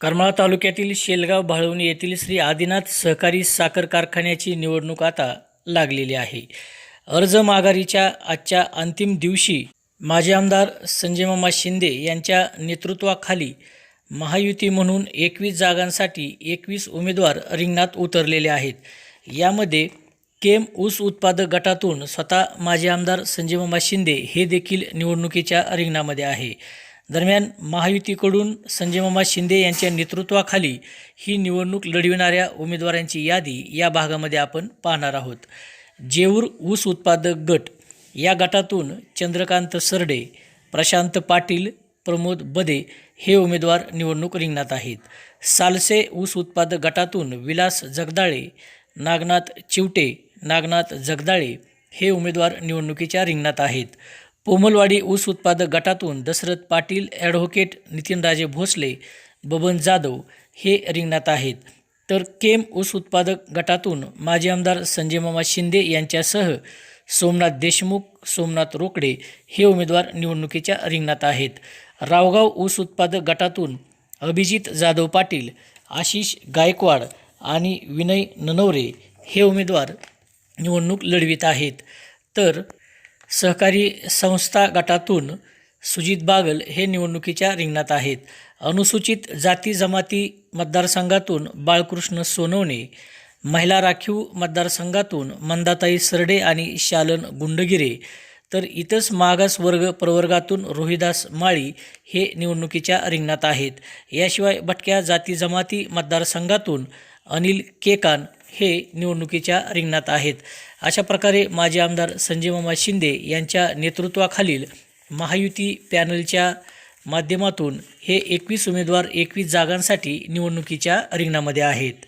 करमाळा तालुक्यातील शेलगाव भाळवणी येथील श्री आदिनाथ सहकारी साखर कारखान्याची निवडणूक आता लागलेली आहे. अर्ज माघारीच्या आजच्या अंतिम दिवशी माजी आमदार संजयमामा शिंदे यांच्या नेतृत्वाखाली महायुती म्हणून एकवीस जागांसाठी एकवीस उमेदवार रिंगणात उतरलेले आहेत. यामध्ये केम ऊस उत्पादक गटातून स्वतः माजी आमदार संजयमामा शिंदे हे देखील निवडणुकीच्या रिंगणामध्ये आहे. दरम्यान महायुतीकडून संजयमामा शिंदे यांच्या नेतृत्वाखाली ही निवडणूक लढविणाऱ्या उमेदवारांची यादी या भागामध्ये आपण पाहणार आहोत. जेऊर ऊस उत्पादक गट या गटातून चंद्रकांत सरडे प्रशांत पाटील प्रमोद बदे हे उमेदवार निवडणूक रिंगणात आहेत. सालसे ऊस उत्पादक गटातून विलास जगदाळे नागनाथ चिवटे नागनाथ जगदाळे हे उमेदवार निवडणुकीच्या रिंगणात आहेत. पोमलवाडी ऊस उत्पादक गटातून दशरथ पाटील ॲडव्होकेट नितीनराजे भोसले बबन जाधव हे रिंगणात आहेत. तर केम ऊस उत्पादक गटातून माजी आमदार संजयमामा शिंदे यांच्यासह सोमनाथ देशमुख सोमनाथ रोकडे हे उमेदवार निवडणुकीच्या रिंगणात आहेत. रावगाव ऊस उत्पादक गटातून अभिजित जाधव पाटील आशिष गायकवाड आणि विनय ननवरे हे उमेदवार निवडणूक लढवित आहेत. तर सहकारी संस्था गटातून सुजित बागल हे निवडणुकीच्या रिंगणात आहेत. अनुसूचित जाती जमाती मतदारसंघातून बाळकृष्ण सोनवणे महिला राखीव मतदारसंघातून मंदाताई सरडे आणि शालन गुंडगिरे तर इथंच मागास वर्ग प्रवर्गातून रोहिदास माळी हे निवडणुकीच्या रिंगणात आहेत. याशिवाय भटक्या जाती जमाती मतदारसंघातून अनिल केकान हे निवडणुकीच्या रिंगणात आहेत. अशा प्रकारे माजी आमदार संजयमामा शिंदे यांच्या नेतृत्वाखालील महायुती पॅनलच्या माध्यमातून हे एकवीस उमेदवार एकवीस जागांसाठी निवडणुकीच्या रिंगणामध्ये आहेत.